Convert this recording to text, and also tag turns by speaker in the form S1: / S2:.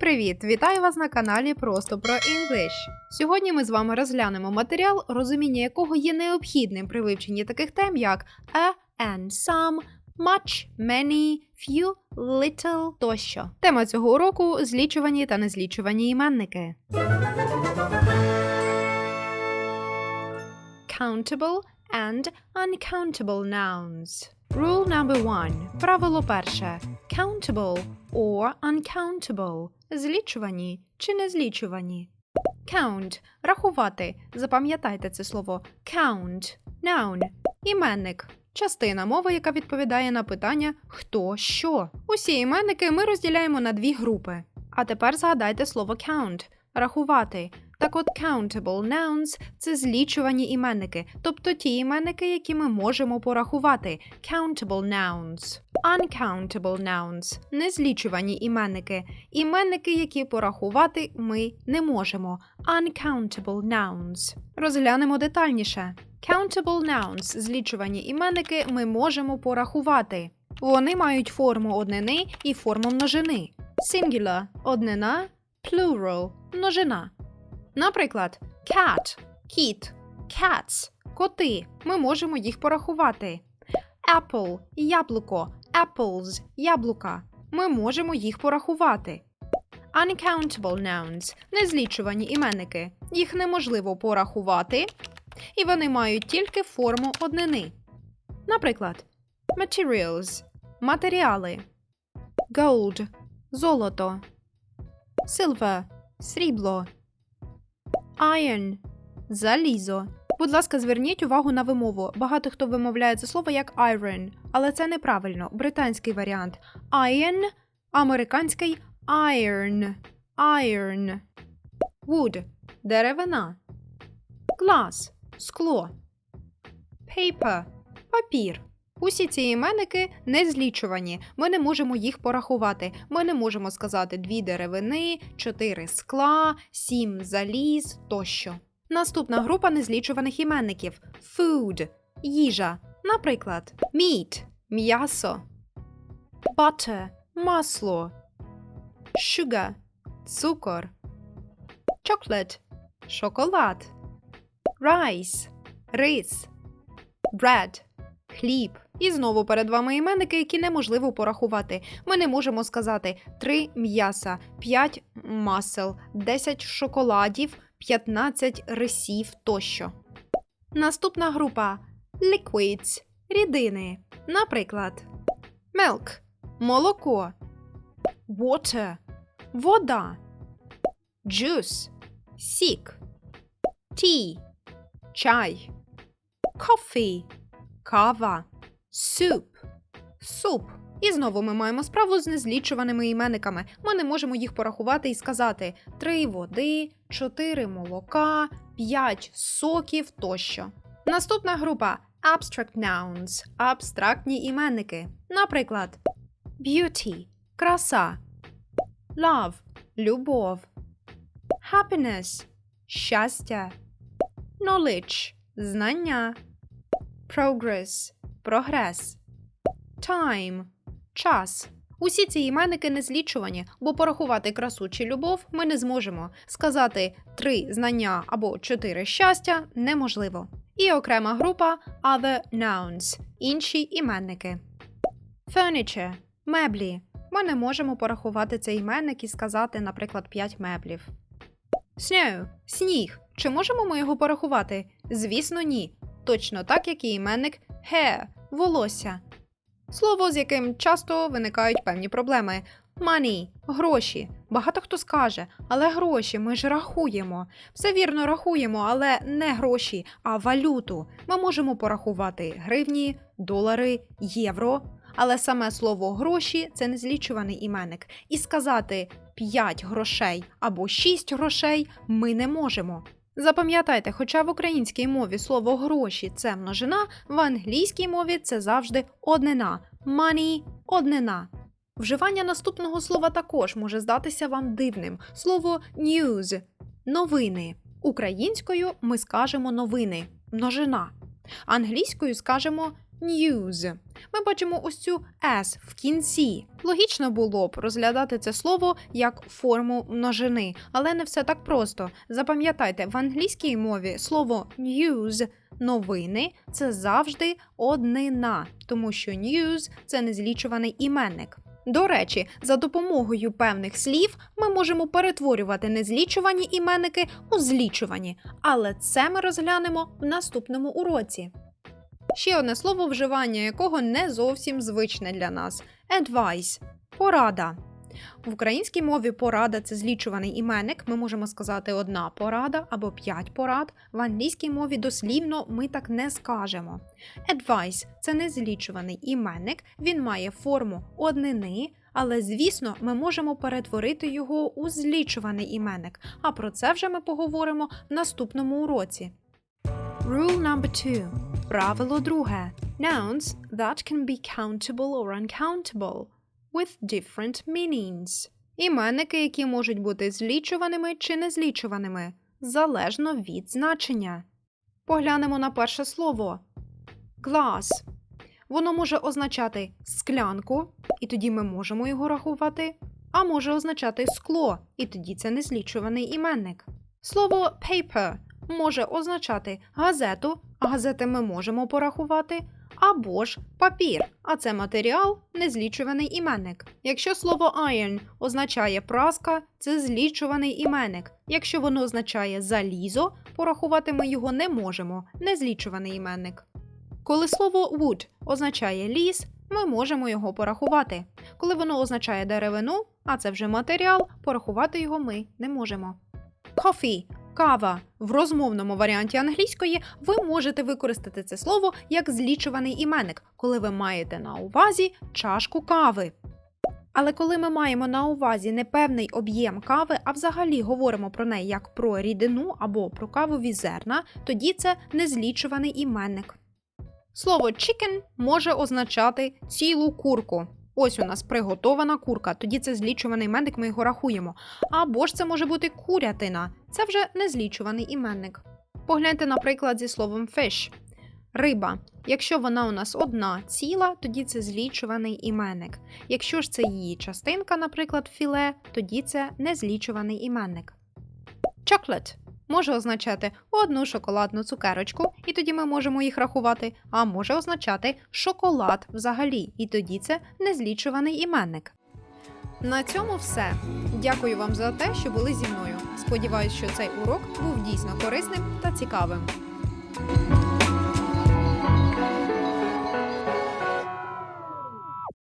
S1: привіт! Вітаю вас на каналі Просто про English. Сьогодні ми з вами розглянемо матеріал, розуміння якого є необхідним при вивченні таких тем, як a and some, much, many, few, little тощо. Тема цього уроку злічувані та незлічувані іменники. Countable and uncountable nouns. Rule number one. Правило перше. Countable or uncountable. Злічувані чи незлічувані. Count – рахувати. Запам'ятайте це слово. Count – noun – іменник. Частина мови, яка відповідає на питання хто що. Усі іменники ми розділяємо на дві групи. А тепер згадайте слово count – рахувати. Так от countable nouns – це злічувані іменники, тобто ті іменники, які ми можемо порахувати. Countable nouns. Uncountable nouns – незлічувані іменники. Іменники, які порахувати ми не можемо. Uncountable nouns. Розглянемо детальніше. Countable nouns – злічувані іменники ми можемо порахувати. Вони мають форму однини і форму множини. Singular – однина, plural – множина. Наприклад, cat – кіт, cats – коти. Ми можемо їх порахувати. Apple – яблуко, apples – яблука. Ми можемо їх порахувати. Uncountable nouns – незлічувані іменники. Їх неможливо порахувати, і вони мають тільки форму однини. Наприклад, materials – матеріали, gold – золото, silver – срібло, Iron – залізо. Будь ласка, зверніть увагу на вимову. Багато хто вимовляє це слово як iron, але це неправильно. Британський варіант. Iron, американський iron. Iron. Wood – деревина. Glass – скло. Paper – папір. Усі ці іменники не злічувані. Ми не можемо їх порахувати. Ми не можемо сказати дві деревини, чотири скла, сім заліз тощо. Наступна група незлічуваних іменників food – їжа. Наприклад, meat – м'ясо, butter – масло, sugar – цукор, chocolate – шоколад, rice – рис, bread – хліб. І знову перед вами іменники, які неможливо порахувати. Ми не можемо сказати 3 м'яса, 5 масел, 10 шоколадів, 15 рисів тощо. Наступна група liquids – рідини. Наприклад, milk – молоко, water – вода, juice – сік, tea – чай, coffee – кава. Soup – суп. І знову ми маємо справу з незлічуваними іменниками. Ми не можемо їх порахувати і сказати три води, чотири молока, п'ять соків тощо. Наступна група abstract nouns – абстрактні іменники. Наприклад, beauty – краса, love – любов, happiness – щастя, knowledge – знання, progress – прогрес. Time – час. Усі ці іменники не злічувані, бо порахувати красу чи любов ми не зможемо. Сказати три знання або чотири щастя неможливо. І окрема група other nouns – інші іменники. Furniture – меблі. Ми не можемо порахувати цей іменник і сказати, наприклад, 5 меблів. Snow – сніг. Чи можемо ми його порахувати? Звісно, ні. Точно так, як і іменник hair – волосся. Слово, з яким часто виникають певні проблеми. Money – гроші. Багато хто скаже, але гроші ми ж рахуємо. Все вірно рахуємо, але не гроші, а валюту. Ми можемо порахувати гривні, долари, євро. Але саме слово гроші це незлічуваний іменник. І сказати 5 грошей або 6 грошей ми не можемо. Запам'ятайте, хоча в українській мові слово гроші це множина, в англійській мові це завжди однина. Money – однина. Вживання наступного слова також може здатися вам дивним. Слово news – новини. Українською ми скажемо новини, множина. Англійською скажемо news. Ми бачимо ось цю s в кінці. Логічно було б розглядати це слово як форму множини, але не все так просто. Запам'ятайте, в англійській мові слово news новини це завжди однина, тому що news – це незлічуваний іменник. До речі, за допомогою певних слів ми можемо перетворювати незлічувані іменники у злічувані, але це ми розглянемо в наступному уроці. Ще одне слово, вживання якого не зовсім звичне для нас advice – порада. В українській мові порада це злічуваний іменник. Ми можемо сказати одна порада або п'ять порад. В англійській мові дослівно ми так не скажемо. Advice – це незлічуваний іменник, він має форму однини, але звісно, ми можемо перетворити його у злічуваний іменник. А про це вже ми поговоримо в наступному уроці. Rule number two. Правило друге. Nouns that can be countable or uncountable with different meanings. Іменники, які можуть бути злічуваними чи незлічуваними, залежно від значення. Поглянемо на перше слово. Glass. Воно може означати склянку, і тоді ми можемо його рахувати, а може означати скло, і тоді це незлічуваний іменник. Слово paper може означати газету, а газети ми можемо порахувати, або ж папір, а це матеріал, незлічуваний іменник. Якщо слово iron означає праска, це злічуваний іменник. Якщо воно означає залізо, порахувати ми його не можемо, незлічуваний іменник. Коли слово wood означає ліс, ми можемо його порахувати. Коли воно означає деревину, а це вже матеріал, порахувати його ми не можемо. Coffee – кава. В розмовному варіанті англійської ви можете використати це слово як злічуваний іменник, коли ви маєте на увазі чашку кави. Але коли ми маємо на увазі не певний об'єм кави, а взагалі говоримо про неї як про рідину або про кавові зерна, тоді це незлічуваний іменник. Слово chicken може означати цілу курку. Ось у нас приготована курка, тоді це злічуваний іменник, ми його рахуємо. Або ж це може бути курятина, це вже незлічуваний іменник. Погляньте, наприклад, зі словом fish. Риба. Якщо вона у нас одна ціла, тоді це злічуваний іменник. Якщо ж це її частинка, наприклад, філе, тоді це незлічуваний іменник. Chocolate може означати одну шоколадну цукерочку, і тоді ми можемо їх рахувати, а може означати шоколад взагалі, і тоді це незлічуваний іменник. На цьому все. Дякую вам за те, що були зі мною. Сподіваюсь, що цей урок був дійсно корисним та цікавим.